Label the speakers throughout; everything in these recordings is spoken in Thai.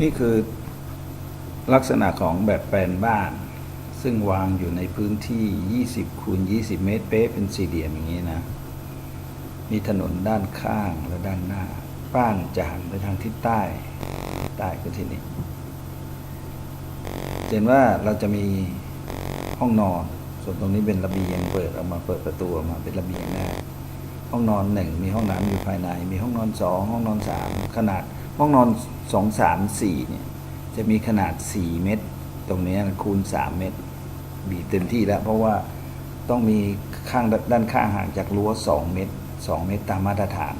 Speaker 1: นี่คือลักษณะของแบบแปลนบ้าน ซึ่งวางอยู่ในพื้นที่ 20คูณ20 เมตรเป๊ะเป็นสี่เหลี่ยมอย่างนี้นะ มีถนนด้านข้างและด้านหน้า บ้านจะหันไปทางทิศใต้ใต้ก็ที่นี่เห็นว่าเราจะมีห้องนอน ส่วนตรงนี้เป็นระเบียงเปิดออกมาเปิดประตูออกมาเป็นระเบียงได้ห้องนอนหนึ่งมีห้องน้ำอยู่ภายใน มีห้องนอนสองห้องนอนสามขนาด ห้องนอนสองสามสี่เนี่ยจะมีขนาดสี่เมตร ตรงนี้คูณสามเมตร บีเต็มที่แล้ว เพราะว่าต้องมีข้างด้านข้างห่างจากรั้วสองเมตรสองเมตรตามมาตรฐาน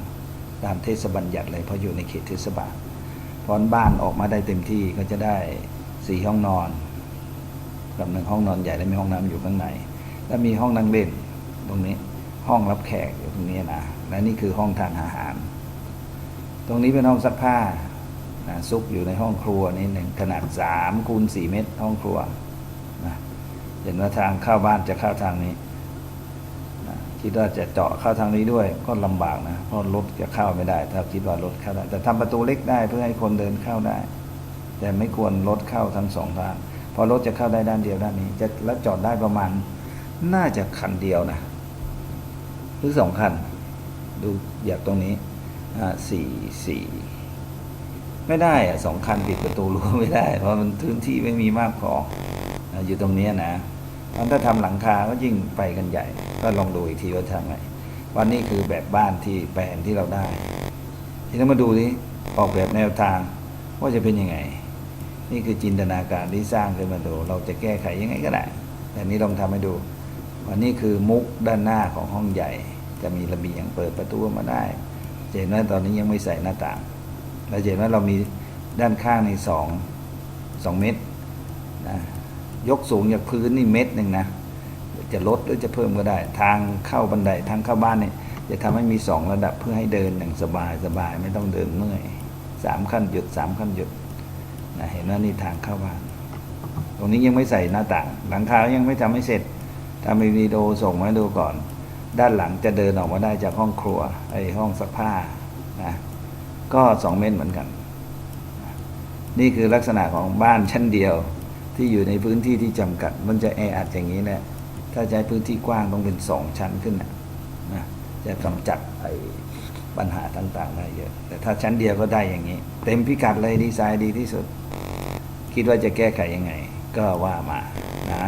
Speaker 1: ตามเทศบัญญัติเลยเพราะอยู่ในเขตเทศบาลพราะบ้านออกมาได้เต็มที่ก็จะได้สี่ห้องนอนกับหนึ่งห้องนอนใหญ่และมีห้องน้ำอยู่ข้างใน และมีห้องนั่งเล่นตรงนี้ห้องรับแขกอยู่ตรงนี้นะและนี่คือห้องทานอาหาร ตรงนี้เป็นห้องซักผ้านะซุกอยู่ในห้องครัวนี่หนึ่งขนาดสามคูณสี่เมตรห้องครัวนะเห็นว่าทางเข้าบ้านจะเข้าทางนี้นะคิดว่าจะเจาะเข้าทางนี้ด้วยก็ลำบากนะเพราะรถจะเข้าไม่ได้ ถ้าคิดว่ารถเข้าได้แต่ทำประตูเล็กได้เพื่อให้คนเดินเข้าได้ แต่ไม่ควรรถเข้าทั้งสองด้านเพราะรถจะเข้าได้ด้านเดียวด้านนี้ จะแล้วจอดได้ประมาณ น่าจะคันเดียวนะ หรือสองคัน ดูอยากตรงนี้ สี่สี่ไม่ได้อะสองคันปิดประตูรั้วไม่ได้ เพราะมันพื้นที่ไม่มีมากพออยู่ตรงนี้นะมันถ้าทำหลังคาก็ยิ่งไปกันใหญ่ ก็ลองดูอีกทีว่าทำไงวันนี้คือแบบบ้านที่แปลนที่เราได้ ทีนี้มาดูที่ออกแบบแนวทางว่าจะเป็นยังไง นี่คือจินตนาการที่สร้างขึ้นมาดู เราจะแก้ไขยังไงก็ได้แต่นี้ลองทำให้ดูวันนี้คือมุกด้านหน้าของห้องใหญ่ จะมีระเบียงเปิดประตูมาได้ เห็นว่าตอนนี้ยังไม่ใส่หน้าต่าง เราจะเห็นว่าเรามีด้านข้างในสองสองเมตรนะยกสูงจากพื้นนี่เมตรหนึ่งนะจะลดหรือจะเพิ่มก็ได้ ทางเข้าบันไดทางเข้าบ้านเนี่ยจะทำให้มีสองระดับเพื่อให้เดินอย่างสบายสบายไม่ต้องเดินเมื่อยสามขั้นหยุดสามขั้นหยุดนะเห็นว่านี่ทางเข้าบ้าน ตรงนี้ยังไม่ใส่หน้าต่าง หลังคายังไม่ทำให้เสร็จทำวิดีโอส่งมาดูก่อน ด้านหลังจะเดินออกมาได้จากห้องครัวไอ้ห้องซักผ้านะก็สองเมตรเหมือนกัน นี่คือลักษณะของบ้านชั้นเดียว ที่อยู่ในพื้นที่ที่จำกัด มันจะแออัดอย่างนี้แหละถ้าใช้พื้นที่กว้างต้องเป็นสองชั้นขึ้นนะจะกำจัดไอ้ปัญหาต่างๆได้เยอะ แต่ถ้าชั้นเดียวก็ได้อย่างนี้ เต็มพิกัดเลยดีไซน์ดีที่สุด คิดว่าจะแก้ไขยังไง ก็ว่ามานะ